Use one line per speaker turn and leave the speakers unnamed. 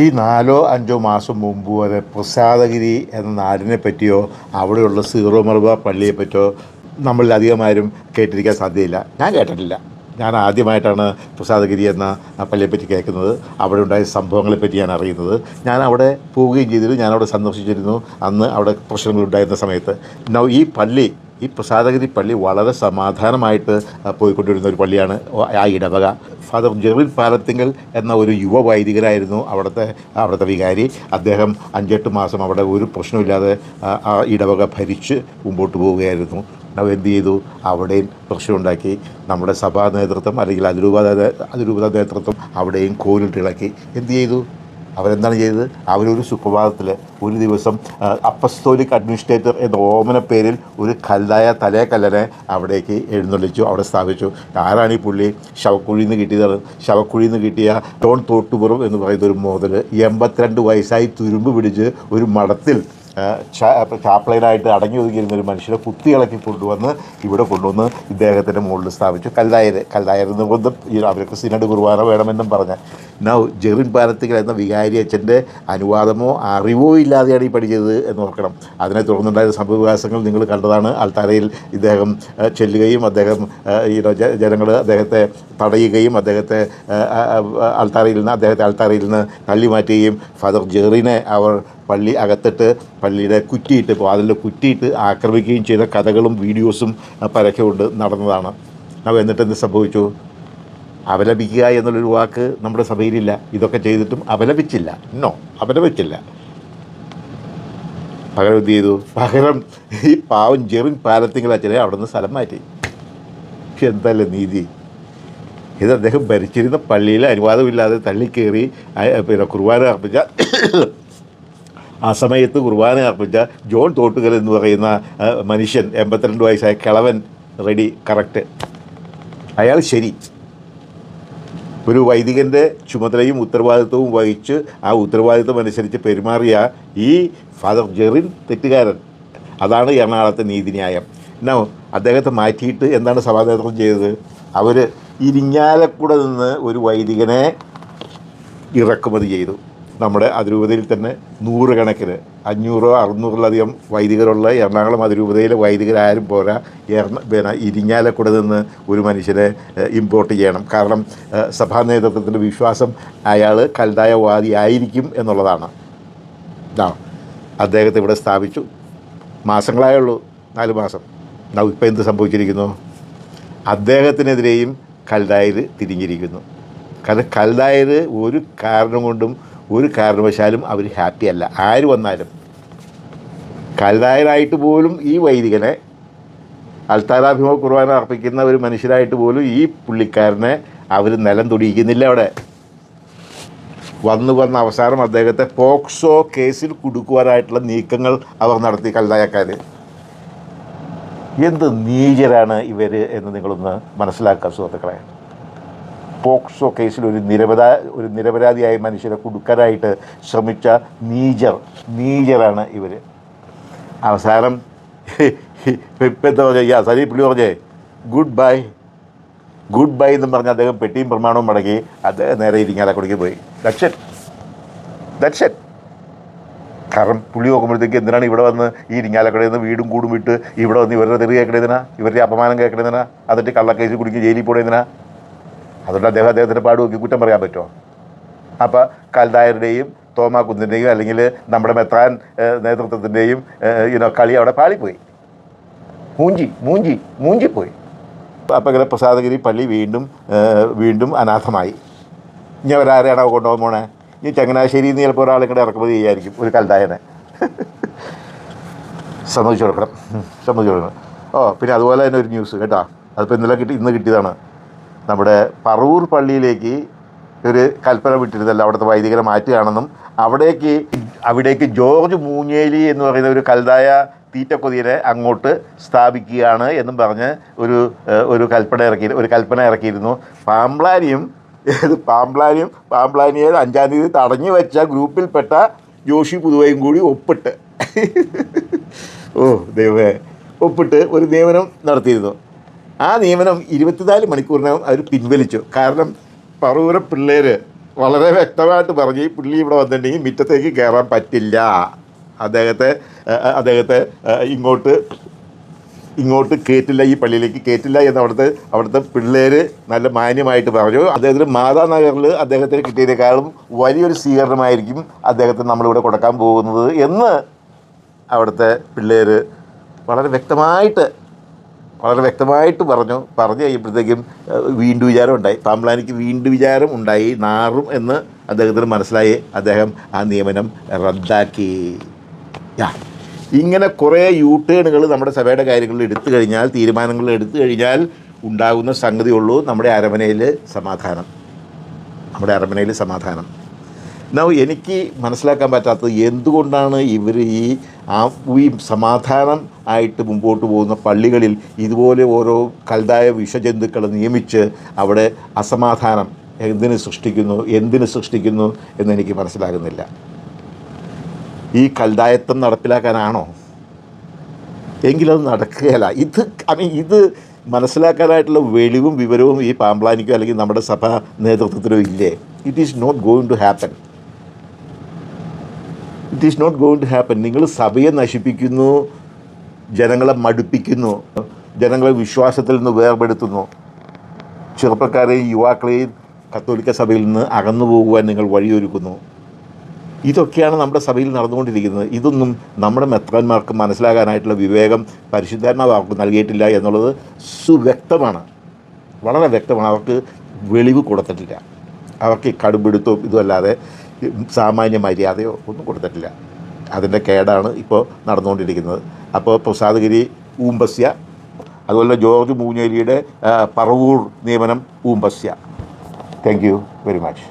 ഈ നാലോ അഞ്ചോ മാസം മുമ്പ് വരെ പ്രസാദഗിരി എന്ന നാടിനെ പറ്റിയോ അവിടെയുള്ള സീറോ മലബാർ പള്ളിയെ പറ്റിയോ നമ്മളിൽ അധികമാരും കേട്ടിരിക്കാൻ സാധ്യതയില്ല. ഞാൻ കേട്ടിട്ടില്ല. ഞാൻ ആദ്യമായിട്ടാണ് പ്രസാദഗിരി എന്ന പള്ളിയെപ്പറ്റി കേൾക്കുന്നത്. അവിടെ ഉണ്ടായ സംഭവങ്ങളെപ്പറ്റി ഞാൻ അറിയുന്നത്. ഞാൻ അവിടെ പോവുകയും ചെയ്തിരുന്നു. ഞാൻ അവിടെ സന്ദർശിച്ചിരുന്നു. അന്ന് അവിടെ പ്രശ്നങ്ങളുണ്ടായിരുന്ന സമയത്ത്. നൗ ഈ പള്ളി ഈ പ്രസാദഗിരി പള്ളി വളരെ സമാധാനമായിട്ട് പോയിക്കൊണ്ടിരുന്ന ഒരു പള്ളിയാണ് ആ ഇടവക. ഫാദർ ജെറിൻ പാലത്തിങ്കൽ എന്ന ഒരു യുവ വൈദികരായിരുന്നു അവിടുത്തെ അവിടുത്തെ വികാരി. അദ്ദേഹം അഞ്ചെട്ട് മാസം അവിടെ ഒരു പ്രശ്നമില്ലാതെ ആ, ഇടവക ഭരിച്ച് മുമ്പോട്ട് പോവുകയായിരുന്നു. എന്ത് ചെയ്തു? അവിടെയും പ്രശ്നമുണ്ടാക്കി. നമ്മുടെ സഭാ നേതൃത്വം അല്ലെങ്കിൽ അതിരൂപത അതിരൂപത നേതൃത്വം അവിടെയും കോലിട്ടിളക്കി എന്ത് ചെയ്തു? അവരെന്താണ് ചെയ്തത്? അവരൊരു സുപ്രഭാതത്തിൽ ഒരു ദിവസം അപ്പസ്തോലിക് അഡ്മിനിസ്ട്രേറ്റർ എന്ന ഓമന പേരിൽ ഒരു കല്ലായ തലേ കല്ലനെ അവിടേക്ക് എഴുന്നള്ളിച്ചു അവിടെ സ്ഥാപിച്ചു. ആരാണ് ഈ പുള്ളി? ശവക്കുഴിയിൽ നിന്ന് കിട്ടിയതാണ്. ശവക്കുഴിയിൽ നിന്ന് കിട്ടിയ ടോൺ തോട്ടുപുറം എന്ന് പറയുന്ന ഒരു മോതൽ എൺപത്തിരണ്ട് വയസ്സായി തുരുമ്പ് പിടിച്ച് ഒരു മഠത്തിൽ ചാപ്ലൈനായിട്ട് അടങ്ങി ഒതുങ്ങിയിരുന്ന ഒരു മനുഷ്യനെ കുത്തിയിളക്കി കൊണ്ടുവന്ന് ഇവിടെ കൊണ്ടുവന്ന് ഇദ്ദേഹത്തിന്റെ മുകളിൽ സ്ഥാപിച്ചു. കല്ലായർ കല്ലായർ കൊണ്ട് അവർക്ക് സിനഡ് കുർബാന വേണമെന്നും പറഞ്ഞ. നൗ ജെറിൻ പാലത്തിക്കൽ എന്ന വികാരി അച്ഛന്റെ അനുവാദമോ അറിവോ ഇല്ലാതെയാണ് ഈ പഠിച്ചത് എന്ന് ഓർക്കണം. അതിനെ തുടർന്നുണ്ടായ സംഭവവികാസങ്ങൾ നിങ്ങൾ കണ്ടതാണ്. അൾത്താരയിൽ ഇദ്ദേഹം ചെല്ലുകയും അദ്ദേഹം ഈ ജനങ്ങൾ അദ്ദേഹത്തെ തടയുകയും അദ്ദേഹത്തെ അൾത്താരയിൽ നിന്ന് അദ്ദേഹത്തെ അൾത്താരയിൽ നിന്ന് തള്ളി മാറ്റുകയും ഫാദർ ജെറിനെ അവർ പള്ളി അകത്തിട്ട് പള്ളിയുടെ കുറ്റിയിട്ട് വാതിലിൽ കുറ്റിയിട്ട് ആക്രമിക്കുകയും ചെയ്ത കഥകളും വീഡിയോസും പരക്കൊണ്ട് പരക്കെ നടന്നതാണ്. അവ എന്നിട്ട് എന്ത് സംഭവിച്ചു? അപലപിക്കുക എന്നുള്ളൊരു വാക്ക് നമ്മുടെ സഭയിലില്ല. ഇതൊക്കെ ചെയ്തിട്ടും അപലപിച്ചില്ല. നോ അപലപിച്ചില്ല. പകരം എന്ത് ചെയ്തു? പകരം ഈ പാവം ജെറിൻ പാലത്തിങ്കൽ അച്ഛനെ അവിടെ നിന്ന് സ്ഥലം മാറ്റി. പക്ഷെ എന്തല്ലേ നീതി? ഇത് അദ്ദേഹം ഭരിച്ചിരുന്ന പള്ളിയിൽ അനുവാദമില്ലാതെ തള്ളിക്കേറി പിന്നെ കുർബാന അർപ്പിച്ച ആ സമയത്ത് കുർബാന അർപ്പിച്ച ജോൺ തോട്ടുകൽ എന്ന് പറയുന്ന മനുഷ്യൻ എൺപത്തിരണ്ട് വയസ്സായ കിളവൻ റെഡി കറക്റ്റ് അയാൾ ശരി. ഒരു വൈദികന്റെ ചുമതലയും ഉത്തരവാദിത്വവും വഹിച്ച് ആ ഉത്തരവാദിത്വം അനുസരിച്ച് പെരുമാറിയ ഈ ഫാദർ ജെറിൻ തെറ്റുകാരൻ അതാണ് എറണാകുളത്തെ നീതിന്യായം. എന്നാ അദ്ദേഹത്തെ മാറ്റിയിട്ട് എന്താണ് സഭാനേതൃത്വം ചെയ്തത്? അവർ ഇരിഞ്ഞാലക്കൂടെ നിന്ന് ഒരു വൈദികനെ ഇറക്കുമതി ചെയ്തു. നമ്മുടെ അതിരൂപതയിൽ തന്നെ നൂറുകണക്കിന് അഞ്ഞൂറോ അറുന്നൂറിലധികം വൈദികരുള്ള എറണാകുളം അതിരൂപതയിലെ വൈദികരാരും പോരാ. എറണ പിന്നെ ഇരിങ്ങാലക്കുട നിന്ന് ഒരു മനുഷ്യനെ ഇമ്പോർട്ട് ചെയ്യണം. കാരണം സഭാ നേതൃത്വത്തിന്റെ വിശ്വാസം അയാൾ കൽതായവാദി ആയിരിക്കും എന്നുള്ളതാണ്. ആ അദ്ദേഹത്തെ ഇവിടെ സ്ഥാപിച്ചു. മാസങ്ങളായുള്ളൂ നാല് മാസം. ഇപ്പം എന്ത് സംഭവിച്ചിരിക്കുന്നു? അദ്ദേഹത്തിനെതിരെയും കൽതായർ തിരിഞ്ഞിരിക്കുന്നു. കാരണം കൽതായർ ഒരു കാരണം കൊണ്ടും ഒരു കാരണവശാലും അവർ ഹാപ്പി അല്ല. ആര് വന്നാലും. കലതായനായിട്ട് പോലും ഈ വൈദികനെ അൽത്താരാഭിമുഖ കുർബാന അർപ്പിക്കുന്ന ഒരു മനുഷ്യരായിട്ട് പോലും ഈ പുള്ളിക്കാരനെ അവർ നിലം തുടിയിക്കുന്നില്ല അവിടെ. വന്നു വന്ന അവസാനം അദ്ദേഹത്തെ പോക്സോ കേസിൽ കുടുക്കുവാനായിട്ടുള്ള നീക്കങ്ങൾ അവർ നടത്തി കലതായക്കാർ എന്ത് നീചരാണ് ഇവർ എന്ന് നിങ്ങളൊന്ന് മനസ്സിലാക്കുക സുഹൃത്തുക്കളെ. പോക്സോ കേസിൽ ഒരു നിരപരാ ഒരു നിരപരാധിയായ മനുഷ്യരെ കുടുക്കാനായിട്ട് ശ്രമിച്ച നീജർ നീജറാണ് ഇവർ അവസാനം ഇപ്പം എന്താ പറഞ്ഞ ഈ അസലി പുള്ളി പറഞ്ഞേ ഗുഡ് ബൈ ഗുഡ് ബൈ എന്നും പറഞ്ഞ് അദ്ദേഹം പെട്ടിയും പ്രമാണവും മടക്കി അദ്ദേഹം നേരെ ഇരിങ്ങാലക്കുടിക്ക് പോയി. ദക്ഷൻ ദക്ഷൻ കാരണം പുള്ളി നോക്കുമ്പോഴത്തേക്ക് എന്തിനാണ് ഇവിടെ വന്ന് ഈ ഇരിങ്ങാലക്കടയിൽ നിന്ന് വീടും കൂടും വിട്ട് ഇവിടെ വന്ന് ഇവരുടെ തെറി കേൾക്കണതിനാ ഇവരുടെ അപമാനം കേൾക്കണതിനാ എന്നിട്ട് കള്ളക്കേസിൽ കുടുക്കി ജയിലിൽ പോണതിനാ അതുകൊണ്ട് അദ്ദേഹം അദ്ദേഹത്തിന്റെ പാട് നോക്കി കുറ്റം പറയാൻ പറ്റുമോ? അപ്പോൾ കൽദായരുടെയും തോമാ കുന്നിന്റെയും അല്ലെങ്കിൽ നമ്മുടെ മെത്രാൻ നേതൃത്വത്തിന്റെയും ഇനോ കളി അവിടെ പാളിപ്പോയി. മൂഞ്ചി മൂഞ്ചി മൂഞ്ചിപ്പോയി. അപ്പോൾ ഇങ്ങനെ പ്രസാദഗിരി പള്ളി വീണ്ടും വീണ്ടും അനാഥമായി. ഇനി അവരാരെയാണോ കൊണ്ടുപോകാൻ പോണേ? ഈ ചങ്ങനാശ്ശേരിയിൽ നിന്ന് ചിലപ്പോൾ ഒരാളെ കൂടെ ഇറക്കുമതി ചെയ്യായിരിക്കും ഒരു കൽദായനെ സമ്മതിച്ചു കൊടുക്കണം. സമ്മതിച്ചു കൊടുക്കണം. ഓ പിന്നെ അതുപോലെ തന്നെ ഒരു ന്യൂസ് കേട്ടോ. അതിപ്പോൾ ഇന്നലെ കിട്ടി ഇന്ന് കിട്ടിയതാണ്. നമ്മുടെ പറവൂർ പള്ളിയിലേക്ക് ഒരു കൽപ്പന വിട്ടിരുന്നല്ലോ അവിടുത്തെ വൈദികരെ മാറ്റുകയാണെന്നും അവിടേക്ക് അവിടേക്ക് ജോർജ് മൂഞ്ഞേലി എന്ന് പറയുന്ന ഒരു കൽതായ തീറ്റക്കൊതിയനെ അങ്ങോട്ട് സ്ഥാപിക്കുകയാണ് എന്നും പറഞ്ഞ് ഒരു ഒരു കൽപ്പന ഇറക്കി ഒരു കൽപ്പന ഇറക്കിയിരുന്നു. പാമ്പ്ലാനിയും പാമ്പ്ലാനിയും പാമ്പ്ലാനിയെ അഞ്ചാം തീയതി തടഞ്ഞു വെച്ച ഗ്രൂപ്പിൽപ്പെട്ട ജോഷി പുതുവയും കൂടി ഒപ്പിട്ട് ഓ ദൈവമേ ഒപ്പിട്ട് ഒരു നിയമനം നടത്തിയിരുന്നു. ആ നിയമനം ഇരുപത്തിനാല് മണിക്കൂറിനകം അവർ പിൻവലിച്ചു. കാരണം പറൂര പിള്ളേർ വളരെ വ്യക്തമായിട്ട് പറഞ്ഞു ഈ പുള്ളി ഇവിടെ വന്നിട്ടുണ്ടെങ്കിൽ മുറ്റത്തേക്ക് കയറാൻ പറ്റില്ല. അദ്ദേഹത്തെ അദ്ദേഹത്തെ ഇങ്ങോട്ട് ഇങ്ങോട്ട് കയറ്റില്ല ഈ പള്ളിയിലേക്ക് കയറ്റില്ല എന്ന് അവിടുത്തെ അവിടുത്തെ പിള്ളേർ നല്ല മാന്യമായിട്ട് പറഞ്ഞു. അദ്ദേഹത്തിന് മാതാനഗറിൽ അദ്ദേഹത്തിന് കിട്ടിയതിനേക്കാളും വലിയൊരു സ്വീകരണമായിരിക്കും അദ്ദേഹത്തിന് നമ്മളിവിടെ കൊടുക്കാൻ പോകുന്നത് എന്ന് അവിടുത്തെ പിള്ളേർ വളരെ വ്യക്തമായിട്ട് വളരെ വ്യക്തമായിട്ട് പറഞ്ഞു പറഞ്ഞു കഴിയുമ്പോഴത്തേക്കും വീണ്ടും വിചാരം ഉണ്ടായി. പാമ്പ്ലാനിക്ക് വീണ്ടും വിചാരം ഉണ്ടായി നാറും എന്ന് അദ്ദേഹത്തിന് മനസ്സിലായി. അദ്ദേഹം ആ നിയമനം റദ്ദാക്കി. യാ. ഇങ്ങനെ കുറേ യൂ ടേണുകൾ നമ്മുടെ സഭയുടെ കാര്യങ്ങളിൽ എടുത്തു കഴിഞ്ഞാൽ തീരുമാനങ്ങൾ എടുത്തു കഴിഞ്ഞാൽ ഉണ്ടാകുന്ന സംഗതിയുള്ളൂ നമ്മുടെ അരമനയിൽ സമാധാനം. നമ്മുടെ അരമനയിൽ സമാധാനം. എന്നാ എനിക്ക് മനസ്സിലാക്കാൻ പറ്റാത്തത് എന്തുകൊണ്ടാണ് ഇവർ ഈ ആ ഈ സമാധാനം ആയിട്ട് മുമ്പോട്ട് പോകുന്ന പള്ളികളിൽ ഇതുപോലെ ഓരോ കൽതായ വിഷജന്തുക്കളെ നിയമിച്ച് അവിടെ അസമാധാനം എന്തിന് സൃഷ്ടിക്കുന്നു എന്തിന് സൃഷ്ടിക്കുന്നു എന്നെനിക്ക് മനസ്സിലാകുന്നില്ല. ഈ കൽതായത്വം നടപ്പിലാക്കാനാണോ? എങ്കിലത് നടക്കുകയല്ല. ഇത് ഐ മീൻ ഇത് മനസ്സിലാക്കാനായിട്ടുള്ള വെളിവും വിവരവും ഈ പാമ്പ്ലാനിക്കോ അല്ലെങ്കിൽ നമ്മുടെ സഭാ നേതൃത്വത്തിലോ ഇല്ലേ? It is not going to happen it is not going to happen നിങ്ങൾ സഭയെ നശിപ്പിക്കുന്നു ജനങ്ങളെ മടുപ്പിക്കുന്നു ജനങ്ങളെ വിശ്വാസത്തിൽ നിന്ന് വേർപെടുത്തുന്നു. ചെറുപ്പക്കാരെയും യുവാക്കളെയും കത്തോലിക്ക സഭയിൽ നിന്ന് അകന്നു പോകുവാൻ നിങ്ങൾ വഴിയൊരുക്കുന്നു. ഇതൊക്കെയാണ് നമ്മുടെ സഭയിൽ നടന്നുകൊണ്ടിരിക്കുന്നത്. ഇതൊന്നും നമ്മുടെ മെത്രാന്മാർക്ക് മനസ്സിലാകാനായിട്ടുള്ള വിവേകം പരിശുദ്ധാത്മാവ് അവർക്ക് നൽകിയിട്ടില്ല എന്നുള്ളത് സുവ്യക്തമാണ്. വളരെ വ്യക്തമാണ്. അവർക്ക് വെളിവ് കൊടുത്തിട്ടില്ല. അവർക്ക് കടുപിടുത്തോ ഇതുമല്ലാതെ സാമാന്യ മര്യാദയോ ഒന്നും കൊടുത്തിട്ടില്ല. അതിന്റെ കേടാണ് ഇപ്പോൾ നടന്നുകൊണ്ടിരിക്കുന്നത്. അപ്പോൾ പ്രസാദഗിരി ഊമ്പസ്യ അതുപോലെ ജോർജ് മൂഞ്ഞേരിയുടെ പറവൂർ നിയമനം ഊമ്പസ്യ താങ്ക് യു വെരി മച്ച്